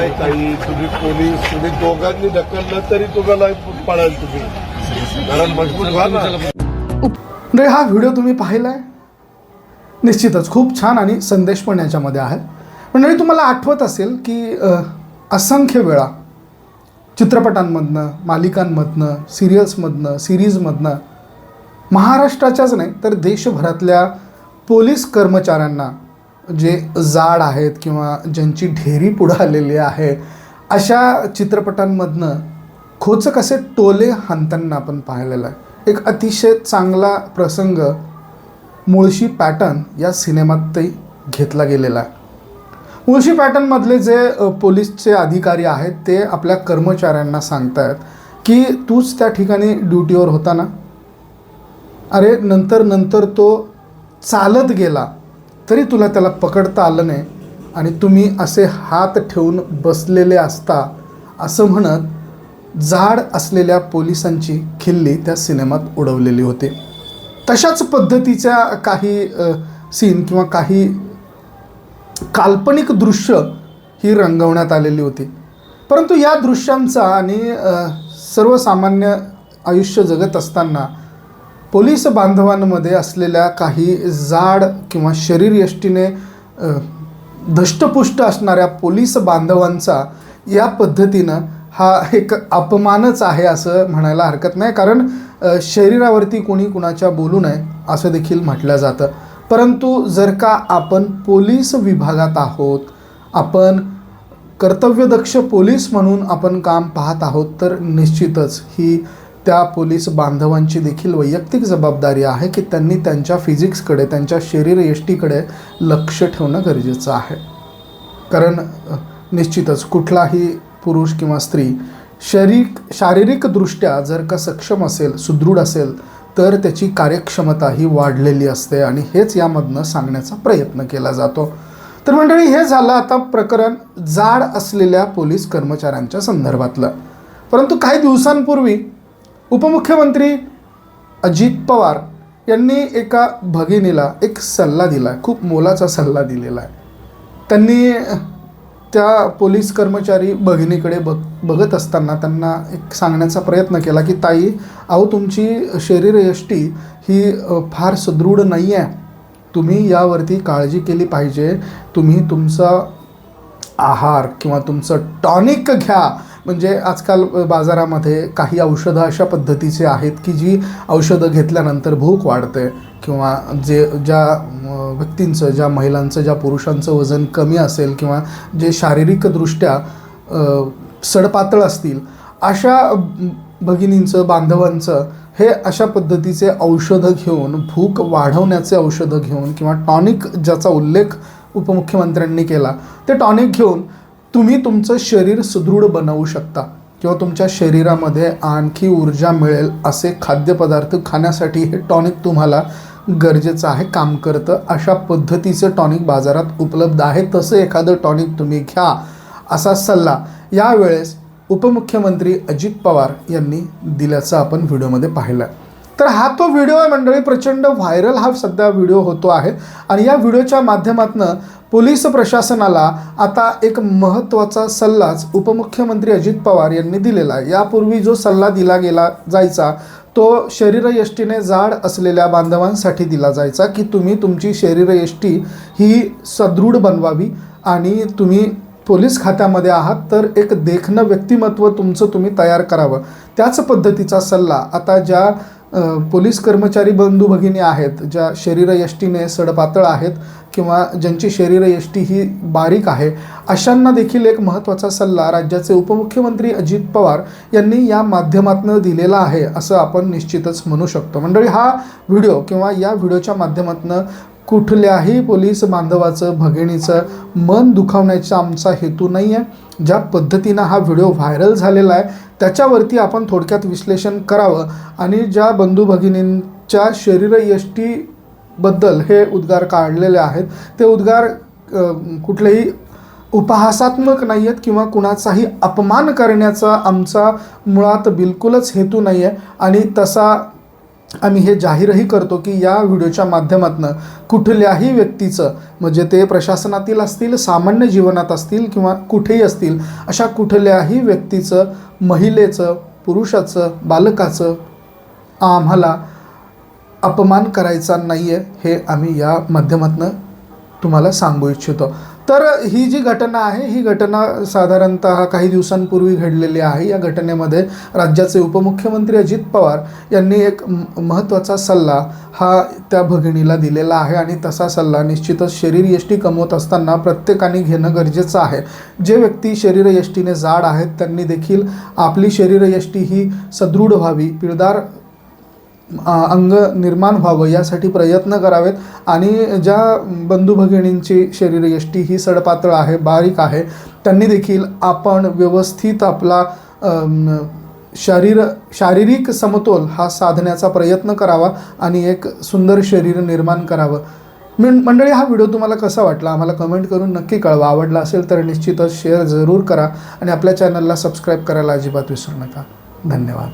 काय काही तुम्ही पोलीस तुम्ही दोघांनी ढकललं तरी तुम्हाला पडाल तुम्ही. कारण मजबूत व्हा ना. हा व्हिडिओ तुम्ही पाहिलाय? निश्चितच खूप छान आणि संदेश पण याच्यामध्ये आहे. म्हणजे तुम्हाला आठवत असेल की असंख्य वेळा चित्रपटांमधनं मालिकांमधनं सिरियल्समधनं सिरीजमधनं महाराष्ट्राच्याच नाही तर देशभरातल्या पोलीस कर्मचाऱ्यांना जे जाड आहेत किंवा ज्यांची ढेरी पुढं आलेली आहे अशा चित्रपटांमधनं खोचक असे टोले हाणताना आपण पाहिलेलं आहे. एक अतिशय चांगला प्रसंग मुळशी पॅटर्न या सिनेमातही घेतला गेलेला आहे. मुळशी पॅटर्नमधले जे पोलीसचे अधिकारी आहेत ते आपल्या कर्मचाऱ्यांना सांगतायत की तूच त्या ठिकाणी ड्युटीवर होता ना? अरे नंतर नंतर तो चालत गेला. तरी तुला त्याला पकडता आलं नाही. आणि तुम्ही असे हात ठेवून बसलेले असता असं म्हणत जाड असलेल्या पोलिसांची खिल्ली त्या सिनेमात उडवलेली होती. तशाच पद्धतीच्या काही सीन किंवा काही काल्पनिक दृश्य ही रंगवण्यात आलेली होती. परंतु या दृश्यांचा आणि सर्वसामान्य आयुष्य जगत असताना पोलीस बांधवांमध्ये असलेल्या काही जाड किंवा शरीरयष्टीने धष्टपुष्ट असणाऱ्या पोलीस बांधवांचा या पद्धतीनं हा एक अपमानच आहे असं म्हणायला हरकत नाही. कारण शरीरावरती कोणी कुणाच्या बोलू नये असं देखील म्हटलं जातं. परंतु जर का आपण पोलीस विभागात आहोत आपण कर्तव्यदक्ष पोलीस म्हणून आपण काम पाहत आहोत तर निश्चितच ही त्या पोलीस बांधवांची देखील वैयक्तिक जबाबदारी आहे की त्यांनी त्यांच्या फिजिक्सकडे त्यांच्या शरीर यष्टीकडे लक्ष ठेवणं गरजेचं आहे. कारण निश्चितच कुठलाही पुरुष किंवा स्त्री शरीर शारीरिकदृष्ट्या जर का सक्षम असेल सुदृढ असेल तर त्याची कार्यक्षमता ही वाढलेली असते आणि हेच यामधनं सांगण्याचा प्रयत्न केला जातो. तर मंडळी हे झालं आता प्रकरण जाड असलेल्या पोलीस कर्मचाऱ्यांच्या संदर्भातलं. परंतु काही दिवसांपूर्वी उपमुख्यमंत्री अजित पवार यांनी एका भगिनीला एक सल्ला दिला आहे खूप मोलाचा सल्ला दिलेला आहे त्यांनी त्या पोलीस कर्मचारी भगिनीकडे बघ बघत असताना त्यांना एक सांगण्याचा प्रयत्न केला की ताई अहो तुमची शरीरयष्टी ही फार सुदृढ नाही आहे तुम्ही यावरती काळजी केली पाहिजे. तुम्ही तुमचा आहार किंवा तुमचं टॉनिक घ्या. म्हणजे आजकाल बाजारामध्ये काही औषधं अशा पद्धतीचे आहेत की जी औषधं घेतल्यानंतर भूक वाढते किंवा जे ज्या व्यक्तींचं ज्या महिलांचं ज्या पुरुषांचं वजन कमी असेल किंवा जे शारीरिकदृष्ट्या सडपातळ असतील अशा भगिनींचं बांधवांचं हे अशा पद्धतीचे औषधं घेऊन भूक वाढवण्याचे औषधं घेऊन किंवा टॉनिक ज्याचा उल्लेख उपमुख्यमंत्र्यांनी केला ते टॉनिक घेऊन तुम्ही तुमचं शरीर सुदृढ बनवू शकता किंवा तुमच्या शरीरामध्ये आणखी ऊर्जा मिळेल असे खाद्यपदार्थ खाण्यासाठी हे टॉनिक तुम्हाला गरजेचं आहे काम करतं. अशा पद्धतीचं टॉनिक बाजारात उपलब्ध आहे. तसं एखादं टॉनिक तुम्ही घ्या असा सल्ला यावेळेस उपमुख्यमंत्री अजित पवार यांनी दिल्याचं आपण व्हिडिओमध्ये पाहिलं तर हा तो व्हिडिओ आहे मंडळी प्रचंड व्हायरल हा सध्या व्हिडिओ होतो आहे. आणि या व्हिडिओच्या माध्यमातून पोलीस प्रशासनाला आता एक महत्त्वाचा सल्लाच उपमुख्यमंत्री अजित पवार यांनी दिलेला आहे. यापूर्वी जो सल्ला दिला गेला जायचा तो शरीरयष्टीने जाड असलेल्या बांधवांसाठी दिला जायचा की तुम्ही तुमची शरीरयष्टी ही सदृढ बनवावी आणि तुम्ही पोलीस खात्यामध्ये आहात तर एक देखणं व्यक्तिमत्व तुमचं तुम्ही तयार करावं. त्याच पद्धतीचा सल्ला आता ज्या पोलीस कर्मचारी बंधू भगिनी आहेत ज्या शरीरयष्टीने सडपातळ आहेत किंवा ज्यांची शरीरयष्टी ही बारीक आहे अशांना देखील एक महत्त्वाचा सल्ला राज्याचे उपमुख्यमंत्री अजित पवार यांनी या माध्यमातून दिलेला आहे असं आपण निश्चितच म्हणू शकतो. मंडळी हा व्हिडिओ किंवा या व्हिडिओच्या माध्यमातून कुठल्याही पोलीस बांधवाचं भगिनीचं मन दुखावण्याचा आमचा हेतू नाही आहे ज्या पद्धतीनं हा व्हिडिओ व्हायरल झालेला आहे त्याच्यावरती आपण थोडक्यात विश्लेषण करावं आणि ज्या बंधू भगिनींच्या शरीरयष्टीबद्दल हे उद्गार काढलेले आहेत ते उद्गार कुठलेही उपहासात्मक नाही आहेत किंवा कुणाचाही अपमान करण्याचा आमचा मुळात बिलकुलच हेतू नाही आहे आणि तसा आम्ही हे जाहीरही करतो की या व्हिडिओच्या माध्यमातून कुठल्याही व्यक्तीचं म्हणजे ते प्रशासनातील असतील सामान्य जीवनात असतील किंवा कुठेही असतील अशा कुठल्याही व्यक्तीचं महिलेचं पुरुषाचं बालकाचं आम्हाला अपमान करायचा नाही आहे हे आम्ही या माध्यमातून तुम्हाला सांगू इच्छितो. तर ही जी घटना आहे ही घटना साधारणतः काही दिवसांपूर्वी घडलेली आहे. या घटनेमध्ये राज्याचे उपमुख्यमंत्री अजित पवार यांनी एक महत्त्वाचा सल्ला हा त्या भगिनीला दिलेला आहे आणि तसा सल्ला निश्चितच शरीर यष्टी कमवत असताना प्रत्येकाने घेणं गरजेचं आहे. जे व्यक्ती शरीर यष्टीने जाड आहेत त्यांनी देखील आपली शरीर यष्टी ही सदृढ व्हावी. पिळदार अंग निर्माण व्हावं यासाठी प्रयत्न करावेत. आणि ज्या बंधू भगिनींची शरीरयष्टी ही सडपातळ आहे बारीक आहे त्यांनी देखील आपण व्यवस्थित आपला शरीर शारीरिक समतोल हा साधण्याचा प्रयत्न करावा आणि एक सुंदर शरीर निर्माण करावं. मी मंडळी हा व्हिडिओ तुम्हाला कसा वाटला? आम्हाला कमेंट करून नक्की कळवा. आवडला असेल तर निश्चितच शेअर जरूर करा आणि आपल्या चॅनलला सबस्क्राईब करायला अजिबात विसरू नका. धन्यवाद.